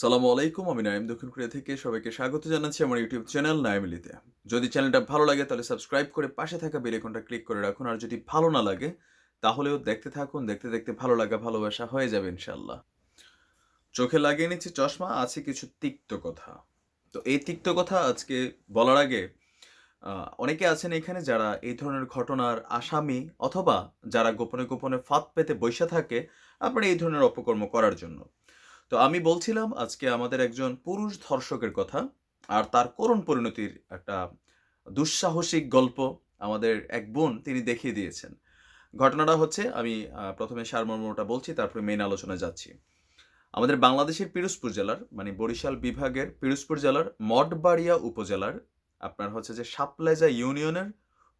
সালামু আলাইকুম, আমি নাইম দক্ষিণ কোরিয়া থেকে সবাইকে স্বাগত জানাচ্ছি আমার ইউটিউব চ্যানেল নাইমিলিতে যদি চ্যানেলটা ভালো লাগে তাহলে সাবস্ক্রাইব করে পাশে থাকা বেল আইকনটা ক্লিক করে রাখুন, আর যদি ভালো না লাগে তাহলেও দেখতে থাকুন, দেখতে দেখতে ভালো লাগা, ভালোবাসা হয়ে যাবে ইনশাল্লাহ চোখে লাগিয়ে নিচ্ছি চশমা, আছে কিছু তিক্ত কথা। তো এই তিক্ত কথা আজকে বলার আগে অনেকে আছেন এখানে যারা এই ধরনের ঘটনার আসামি অথবা যারা গোপনে গোপনে ফাঁদ পেতে বৈশা থাকে, আপনার এই ধরনের অপকর্ম করার জন্য। তো আমি বলছিলাম আজকে আমাদের একজন পুরুষ ধর্ষকের কথা, আর তার করুণ পরিণতির একটা দুঃসাহসিক গল্প আমাদের এক বোন তিনি দেখিয়ে দিয়েছেন। ঘটনাটা হচ্ছে, আমি প্রথমে সারমর্মটা বলছি, তারপরে মেইন আলোচনা যাচ্ছি। আমাদের বাংলাদেশের পিরোজপুর জেলার মানে বরিশাল বিভাগের পিরোজপুর জেলার মঠবাড়িয়া উপজেলার, আপনার হচ্ছে যে সাপলেজা ইউনিয়নের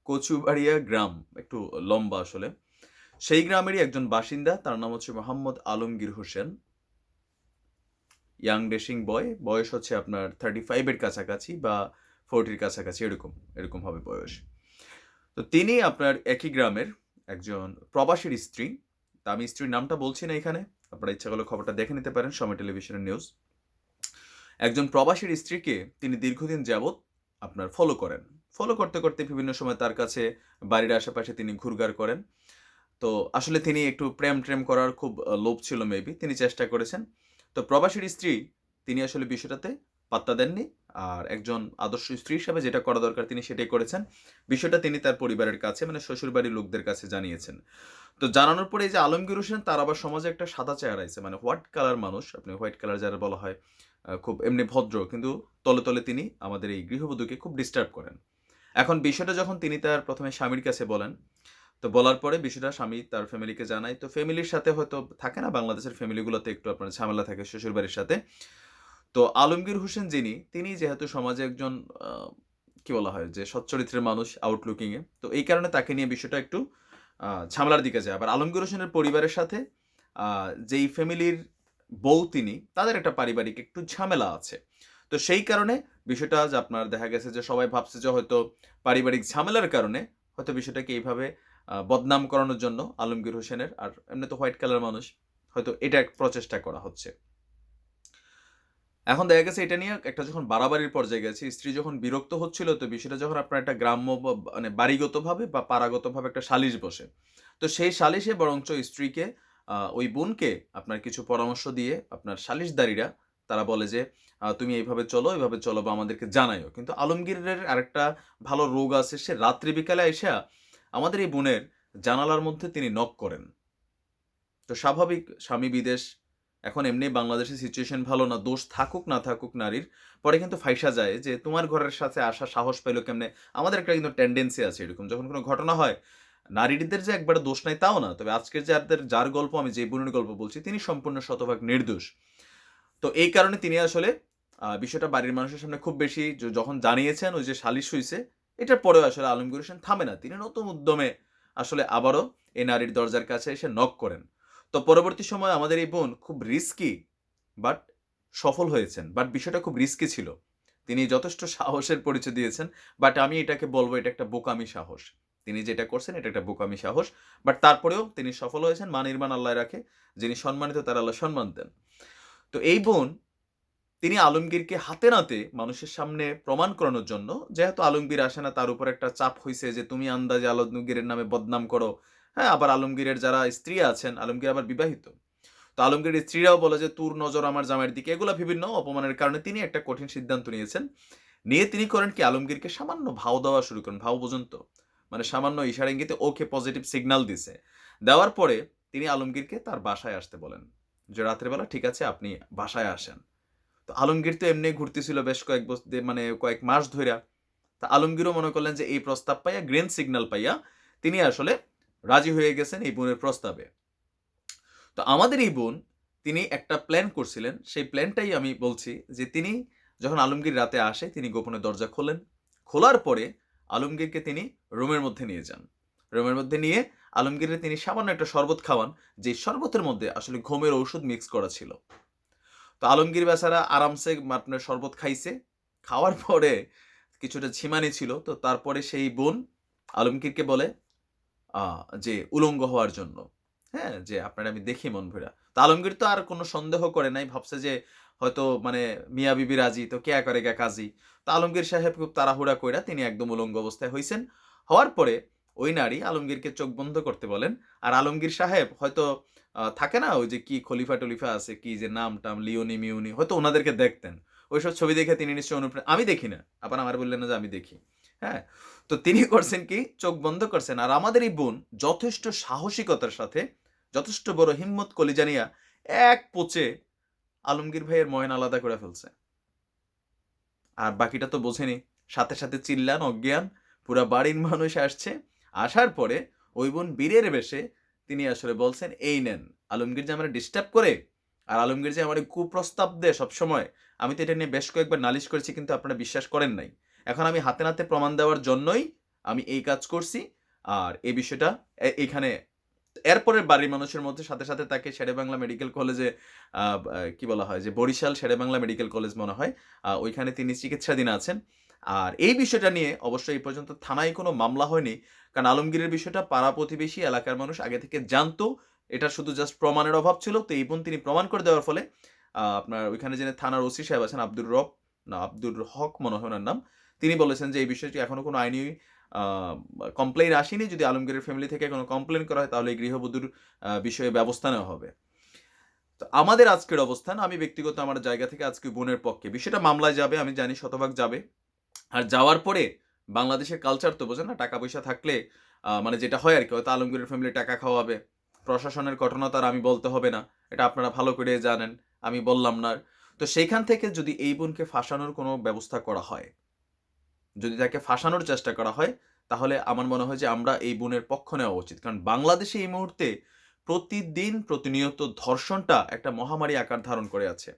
কচুবাড়িয়া গ্রাম, একটু লম্বা আসলে। সেই গ্রামেরই একজন বাসিন্দা, তার নাম হচ্ছে Mohammad Alamgir Hossain. Young dashing boy বয়স হচ্ছে আপনার থার্টি ফাইভের কাছাকাছি বা ফোরটির কাছাকাছি, এরকম এরকম হবে বয়স। তো তিনি আপনার একই গ্রামের একজন প্রবাসীর স্ত্রী। তা আমি স্ত্রীর নামটা বলছি না এখানে, আপনারা ইচ্ছা করলে খবরটা দেখে নিতে পারেন, সময় টেলিভিশনের নিউজ একজন প্রবাসীর স্ত্রীকে তিনি দীর্ঘদিন যাবৎ আপনার ফলো করেন। ফলো করতে করতে বিভিন্ন সময় তার কাছে বাড়ির আশেপাশে তিনি ঘুরঘার করেন। তো আসলে তিনি একটু প্রেম ট্রেম করার খুব লোভ ছিল মেবি তিনি চেষ্টা করেছেন। তো প্রবাসীর স্ত্রী, তিনি আসলে বিষয়টাতে পাত্তা দেননি। আর একজন আদর্শ স্ত্রী হিসাবে যেটা করা দরকার তিনি সেটাই করেছেন। বিষয়টা তিনি তার পরিবারের কাছে মানে শ্বশুরবাড়ির লোকদের কাছে জানিয়েছেন। তো জানানোর পরে এই যে আলমগীর হোসেন, তার আবার সমাজে একটা সাদা চেহারা আছে মানে হোয়াইট কালার মানুষ, আপনি হোয়াইট কালার যারা বলা হয় খুব এমনি ভদ্র, কিন্তু তলে তলে তিনি আমাদের এই গৃহবধূকে খুব ডিস্টার্ব করেন। এখন বিষয়টা যখন তিনি তার প্রথমে স্বামীর কাছে বলেন তো বলার পরে বিষয়টা স্বামী তার ফ্যামিলিকে জানায়। তো ফ্যামিলির সাথে হয়তো থাকে না, বাংলাদেশের ফ্যামিলিগুলোতে একটু আপনার ঝামেলা থাকে শ্বশুরবাড়ির সাথে। তো আলমগীর হোসেন যিনি, তিনি যেহেতু সমাজে একজন কি বলা হয়, যে সচ্চরিত্রের মানুষ আউটলুকিংয়ে তো এই কারণে তাকে নিয়ে বিষয়টা একটু ঝামেলার দিকে যায়। আবার আলমগীর হোসেনের পরিবারের সাথে যেই ফ্যামিলির বউ তিনি, তাদের একটা পারিবারিক একটু ঝামেলা আছে। তো সেই কারণে বিষয়টা যে আপনার দেখা গেছে যে সবাই ভাবছে যে হয়তো পারিবারিক ঝামেলার কারণে হয়তো বিষয়টাকে এইভাবে বদনাম করানোর জন্য আলমগীর হোসেনের, আর এমনি তো হোয়াইট কালার মানুষ, হয়তো এটা এক প্রচেষ্টা করা হচ্ছে। এখন দেখা গেছে এটা নিয়ে একটা যখন বাড়াবাড়ির পর্যায়ে গেছে, স্ত্রী যখন বিরক্ত হচ্ছিল, তো বিষয়টা যখন আপনার একটা গ্রাম্য মানে বাড়িগতভাবে বা পাড়াগতভাবে একটা সালিশ বসে। তো সেই সালিশে বরঞ্চ স্ত্রীকে ওই বোনকে আপনার কিছু পরামর্শ দিয়ে আপনার সালিশদারিরা, তারা বলে যে তুমি এইভাবে চলো এইভাবে চলো বা আমাদেরকে জানাইও কিন্তু আলমগীরের আরেকটা ভালো রোগ আছে, সে রাত্রি বিকালে এসে আমাদের এই বোনের জানালার মধ্যে তিনি নক করেন। তো স্বাভাবিক স্বামী বিদেশ, এখন এমনি বাংলাদেশের সিচুয়েশন ভালো না, দোষ থাকুক না থাকুক নারীর, পরে কিন্তু ফাইসা যায় যে তোমার ঘরের সাথে আসা সাহস পাইলো কেমনে? আমাদের একটা কিন্তু টেন্ডেন্সি আছে এরকম, যখন কোনো ঘটনা হয়, নারীদের যে একবারে দোষ নাই তাও না, তবে আজকের যাদের যার গল্প, আমি যে বোনের গল্প বলছি, তিনি সম্পূর্ণ শতভাগ নির্দোষ। তো এই কারণে তিনি আসলে বিষয়টা বাড়ির মানুষের সামনে খুব বেশি যখন জানিয়েছেন, ওই যে সালিশ হয়েছে এটার পরেও আসলে আলমগীর হোসেন থামে না। তিনি নতুন উদ্যমে আসলে আবারও এই নারীর দরজার কাছে এসে নক করেন। তো পরবর্তী সময় আমাদের এই বোন খুব রিস্কি বাট সফল হয়েছেন। বাট বিষয়টা খুব রিস্কি ছিল। তিনি যথেষ্ট সাহসের পরিচয় দিয়েছেন বাট আমি এটাকে বলব, এটা একটা বোকামি সাহস। তিনি যেটা করছেন, এটা একটা বোকামি সাহস। বাট তারপরেও তিনি সফল হয়েছেন মান নির্মাণ আল্লাহ রাখে, যিনি সম্মানিত তার আল্লাহ সম্মান দেন। তো এই বোন তিনি আলমগীরকে হাতে নাতে মানুষের সামনে প্রমাণ করানোর জন্য, যেহেতু আলমগীর আসে না, তার উপর একটা চাপ হয়েছে যে তুমি আন্দাজে আলমগীরের নামে বদনাম করো। হ্যাঁ আবার আলমগীরের যারা স্ত্রী আছেন, আলমগীর আবার বিবাহিত। তো আলমগীরের স্ত্রীরাও বলে যে, তোর নজর আমার জামাইয়ের দিকে। এগুলো বিভিন্ন অপমানের কারণে তিনি একটা কঠিন সিদ্ধান্ত নিয়েছেন। নিয়ে তিনি করেন কি, আলমগীরকে সামান্য ভাও দেওয়া শুরু করেন, ভাও পর্যন্ত। মানে সামান্য ইশারা ইঙ্গিতে ওকে পজিটিভ সিগন্যাল দিছে। দেওয়ার পরে তিনি আলমগীরকে তার বাসায় আসতে বলেন যে, রাত্রেবেলা ঠিক আছে, আপনি বাসায় আসেন। আলমগীর তো এমনি ঘুরতেছিল বেশ কয়েক বছর মানে কয়েক মাস ধইরা। তা আলমগীরও মনে করলেন যে এই প্রস্তাব পাইয়া গ্রেন সিগন্যাল পাইয়া তিনি আসলে রাজি হয়ে গেছেন এই বোনের প্রস্তাবে। তো আমাদের এই বোন, তিনি একটা প্ল্যান করছিলেন। সেই প্ল্যানটাই আমি বলছি যে তিনি যখন আলমগীর রাতে আসে, তিনি গোপনে দরজা খোলেন। খোলার পরে আলমগীরকে তিনি রুমের মধ্যে নিয়ে যান। রুমের মধ্যে নিয়ে আলমগীরের তিনি সামান্য একটা শরবত খাওয়ান, যে শরবতের মধ্যে আসলে ঘুমের ঔষধ মিক্স করা ছিল। তো আলমগীর বেচারা আরামসে আপনার শরবত খাইছে। খাওয়ার পরে কিছুটা ঝিমানি ছিল, তো তারপরে সেই বোন আলমগীরকে বলে যে উলঙ্গ হওয়ার জন্য। হ্যাঁ যে আপনার আমি দেখি মন ভরা। তো আলমগীর তো আর কোনো সন্দেহ করে নাই, ভাবছে যে হয়তো মানে মিয়া বিবি রাজি, তো কেয়া করে গা কাজী? তো আলমগীর সাহেব খুব তাড়াহুড়া কইরা তিনি একদম উলঙ্গ অবস্থায় হয়েছেন হওয়ার পরে ওই নারী আলমগীরকে চোখ বন্ধ করতে বলেন। আর আলমগীর সাহেব হয়তো থাকে না ওই যে কি খলিফা টলিফা আছে, কি যে নাম টাম লিওনি মিউনি, হয়তো ওনাদেরকে দেখতেন। ওইসব ছবি দেখে তিনি নিশ্চয়ই অনুপ্রেরণা আমি দেখি না। আবার আমার বললেন না যে আমি দেখি। হ্যাঁ? তো তিনি করছেন কি? চোখ বন্ধ করছেন। আর আমাদের এই বোন যথেষ্ট সাহসিকতার সাথে, যথেষ্ট বড় হিম্মত কলিজানিয়া এক পচে আলমগীর ভাইয়ের ময়ন আলাদা করে ফেলছে। আর বাকিটা তো বোঝেনি। সাথে সাথে চিল্লান, অজ্ঞান, পুরা বাড়ির মানুষ আসছে। আসার পরে ওই বোন বীরের বেশে তিনি আসলে বলছেন, এই নেন, আলমগীর যে আমার ডিস্টার্ব করে আর আলমগীর যে আমার কুপ্রস্তাব দেয় সবসময়, আমি তো এটা নিয়ে বেশ কয়েকবার নালিশ করেছি কিন্তু আপনারা বিশ্বাস করেন নাই। এখন আমি হাতে নাতে প্রমাণ দেওয়ার জন্যই আমি এই কাজ করছি আর এই বিষয়টা এ- এইখানে এরপরের বাড়ির মানুষের মধ্যে সাথে সাথে তাকে শেরে বাংলা মেডিকেল কলেজে কি বলা হয় যে বরিশাল শেরে বাংলা মেডিকেল কলেজ মনে হয় ওইখানে তিনি চিকিৎসাধীন আছেন। আর এই বিষয়টা নিয়ে অবশ্যই এই পর্যন্ত থানায় কোনো মামলা হয়নি। কারণ আলমগীরের বিষয়টা পাড়া প্রতিবেশী এলাকার মানুষ আগে থেকে জানতো। এটা শুধু জাস্ট প্রমাণের অভাব ছিল, তো এই তিনি প্রমাণ করে দেওয়ার ফলে আপনার ওইখানে যে থানার ওসি সাহেব আছেন আব্দুর রব, না, আব্দুর হক মনে হয় ওনার নাম, তিনি বলেছেন যে এই বিষয়টি এখনও কোনো আইনি কমপ্লেন আসেনি। যদি আলমগীরের ফ্যামিলি থেকে কোনো কমপ্লেন করা হয়, তাহলে এই গৃহবধূর বিষয়ে ব্যবস্থা নেওয়া হবে। তো আমাদের আজকের অবস্থান, আমি ব্যক্তিগত আমার জায়গা থেকে আজকে বোনের পক্ষে। বিষয়টা মামলায় যাবে, আমি জানি শতভাগ যাবে। আর যাওয়ার পরে বাংলাদেশের কালচার তো বোঝে না টাকা পয়সা থাকলে মানে যেটা হয় আর কি হয়তো আলমগীরের ফ্যামিলি টাকা খাওয়াবে। প্রশাসনের ঘটনা তার আমি বলতে হবে না, এটা আপনারা ভালো করে জানেন, আমি বললাম না। তো সেইখান থেকে যদি এই বোনকে ফাঁসানোর কোনো ব্যবস্থা করা হয়, যদি তাকে ফাঁসানোর চেষ্টা করা হয়, তাহলে আমার মনে হয় যে আমরা এই বোনের পক্ষ নেওয়া উচিত। কারণ বাংলাদেশে এই মুহূর্তে প্রতিদিন প্রতিনিয়ত ধর্ষণটা একটা মহামারী আকার ধারণ করে আছে।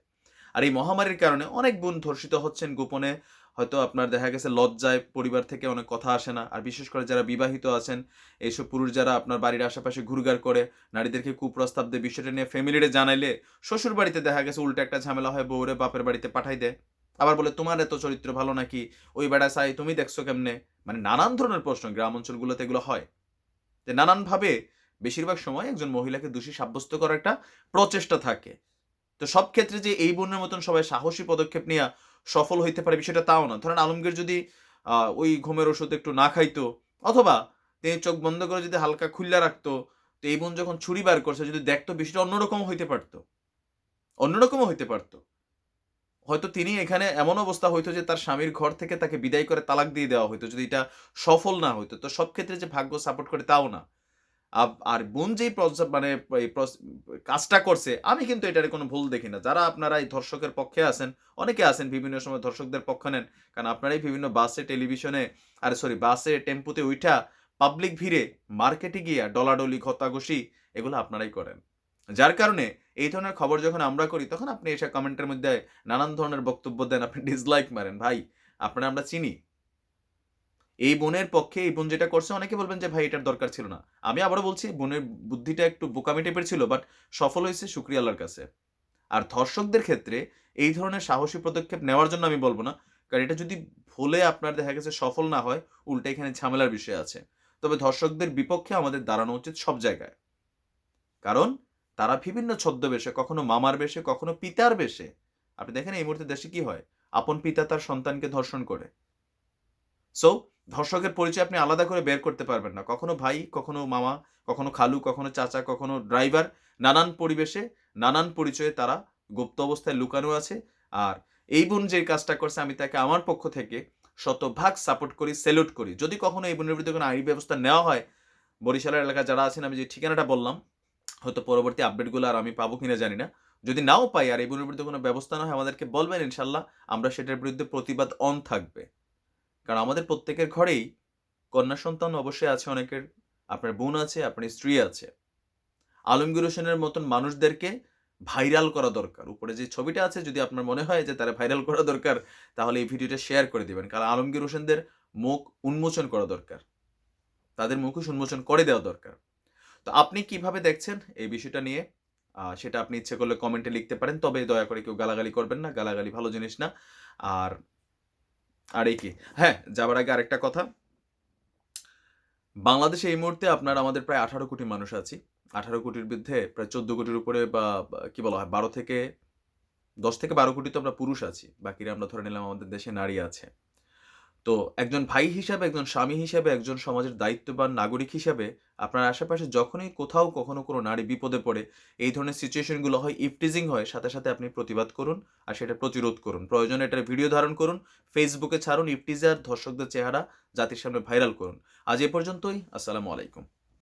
আর এই মহামারীর কারণে অনেক বোন ধর্ষিত হচ্ছেন গোপনে হয়তো আপনার দেখা গেছে লজ্জায় পরিবার থেকে অনেক কথা আসে না। আর বিশেষ করে যারা বিবাহিত আছেন, এইসব পুরুষ যারা আপনার বাড়ির আশেপাশে ঘুরঘার করে, নারীদেরকে কুপ্রস্তাব দেয়, বিষয়টা নিয়ে ফ্যামিলিরে জানাইলে শ্বশুর বাড়িতে দেখা গেছে উল্টো একটা ঝামেলা হয়, বউরে বাপের বাড়িতে পাঠাই দেয়। আবার বলে, তোমার এত চরিত্র ভালো নাকি? ওই বেড়া চাই তুমি দেখছ কেমনে? মানে নানান ধরনের প্রশ্ন গ্রাম অঞ্চলগুলোতে এগুলো হয়। যে নানানভাবে বেশিরভাগ সময় একজন মহিলাকে দোষী সাব্যস্ত করার একটা প্রচেষ্টা থাকে। তো সব ক্ষেত্রে যে এই বোনের মতন সবাই সাহসী পদক্ষেপ নিয়ে সফল হইতে পারে বিষয়টা তাও না। ধরেন আলমগীর যদি ওই ঘুমের ওষুধ একটু না খাইতো, অথবা তিনি চোখ বন্ধ করে যদি হালকা খুল্লা রাখতো, তো এই বোন যখন ছুরি বার করছে, যদি দেখতো বিষয়টা অন্যরকম হইতে পারতো। অন্যরকমও হইতে পারতো। হয়তো তিনি এখানে এমন অবস্থা হইতো যে তার স্বামীর ঘর থেকে তাকে বিদায় করে তালাক দিয়ে দেওয়া হইতো, যদি এটা সফল না হইতো। তো সব ক্ষেত্রে যে ভাগ্য সাপোর্ট করে তাও না। আর বোন যেই মানে কাজটা করছে, আমি কিন্তু এটার কোনো ভুল দেখি না। যারা আপনারা এই ধর্ষকের পক্ষে আছেন, অনেকে আছেন বিভিন্ন সময় ধর্ষকদের পক্ষ নেন, কারণ আপনারাই বিভিন্ন বাসে, টেলিভিশনে, আর সরি বাসে, টেম্পুতে উঠা পাবলিক ভিড়ে মার্কেটে গিয়া ডলাডলি, ঘতাঘষি এগুলো আপনারাই করেন। যার কারণে এই ধরনের খবর যখন আমরা করি, তখন আপনি এসে কমেন্টের মধ্যে নানান ধরনের বক্তব্য দেন, আপনি ডিসলাইক মারেন। ভাই, আপনারা আমরা চিনি। এই বোনের পক্ষে এই বোন যেটা করছে, অনেকে বলবেন যে, ভাই, এটার দরকার ছিল না। আমি আবারও বলছি, বোনের বুদ্ধিটা একটু বোকামি টাইপের ছিল বাট সফল হয়েছে শুক্রিয়া আল্লাহর কাছে। আর ধর্ষকদের ক্ষেত্রে এই ধরনের সাহসী পদক্ষেপ নেওয়ার জন্য আমি বলব না, কারণ এটা যদি ভুলে আপনার দেখা গেছে সফল না হয়, উল্টা এখানে ঝামেলার বিষয় আছে। তবে ধর্ষকদের বিপক্ষে আমাদের দাঁড়ানো উচিত সব জায়গায়। কারণ তারা বিভিন্ন ছদ্মবেশে, কখনো মামার বেশে, কখনো পিতার বেশে। আপনি দেখেন এই মুহূর্তে দেশে কি হয়? আপন পিতা তার সন্তানকে ধর্ষণ করে। সো ধর্ষকের পরিচয় আপনি আলাদা করে বের করতে পারবেন না। কখনো ভাই, কখনো মামা, কখনো খালু, কখনো চাচা, কখনো ড্রাইভার, নানান পরিবেশে, নানান পরিচয়ে তারা গুপ্ত অবস্থায় লুকানো আছে। আর এই বোন যে কাজটা করছে, আমি তাকে আমার পক্ষ থেকে শতভাগ সাপোর্ট করি, সেলুট করি। যদি কখনো এই বোনের বিরুদ্ধে কোনো আইনি ব্যবস্থা নেওয়া হয়, বরিশালের এলাকা যারা আছেন, আমি যে ঠিকানাটা বললাম, হয়তো পরবর্তী আপডেটগুলো আর আমি পাবো কিনা জানি না। যদি নাও পাই আর এই বোনের বিরুদ্ধে কোনো ব্যবস্থা না হয়, আমাদেরকে বলবেন ইনশাল্লাহ, আমরা সেটার বিরুদ্ধে প্রতিবাদ অন থাকবে। কারণ আমাদের প্রত্যেকের ঘরেই কন্যা সন্তান অবশ্যই আছে, অনেকের, আপনার বোন আছে, আপনার স্ত্রী আছে। আলমগীর হোসেনের মতন মানুষদেরকে ভাইরাল করা দরকার। উপরে যে ছবিটা আছে, যদি আপনার মনে হয় যে তারা ভাইরাল করা দরকার, তাহলে এই ভিডিওটা শেয়ার করে দিবেন। কারণ আলমগীর হোসেনদের মুখ উন্মোচন করা দরকার। তাদের মুখোশ উন্মোচন করে দেওয়া দরকার। তো আপনি কীভাবে দেখছেন এই বিষয়টা নিয়ে? সেটা আপনি ইচ্ছে করলে কমেন্টে লিখতে পারেন। তবে দয়া করে কেউ গালাগালি করবেন না। গালাগালি ভালো জিনিস না। আর আর কি? হ্যাঁ যাবার আগে আরেকটা কথা। বাংলাদেশে এই মুহূর্তে আপনার আমাদের প্রায় আঠারো কোটি মানুষ আছি। আঠারো কোটির বিরুদ্ধে প্রায় চোদ্দ কোটির উপরে বা, কি বলা হয়, বারো থেকে দশ থেকে বারো কোটি তো আমরা পুরুষ আছি। বাকিরা আমরা ধরে নিলাম আমাদের দেশে নারী আছে। তো একজন ভাই হিসাবে, একজন স্বামী হিসাবে, একজন সমাজের দায়িত্ববান নাগরিক হিসাবে আপনার আশেপাশে যখনই কোথাও কখনো কোনো নারী বিপদে পড়ে, এই ধরনের সিচুয়েশনগুলো হয়, ইফটিজিং হয়, সাথে সাথে আপনি প্রতিবাদ করুন আর সেটা প্রতিরোধ করুন। প্রয়োজনে এটার ভিডিও ধারণ করুন ফেসবুকে ছাড়ুন, ইফটিজার, ধর্ষকদের চেহারা জাতির সামনে ভাইরাল করুন। আজ এ পর্যন্তই, আসসালামু আলাইকুম।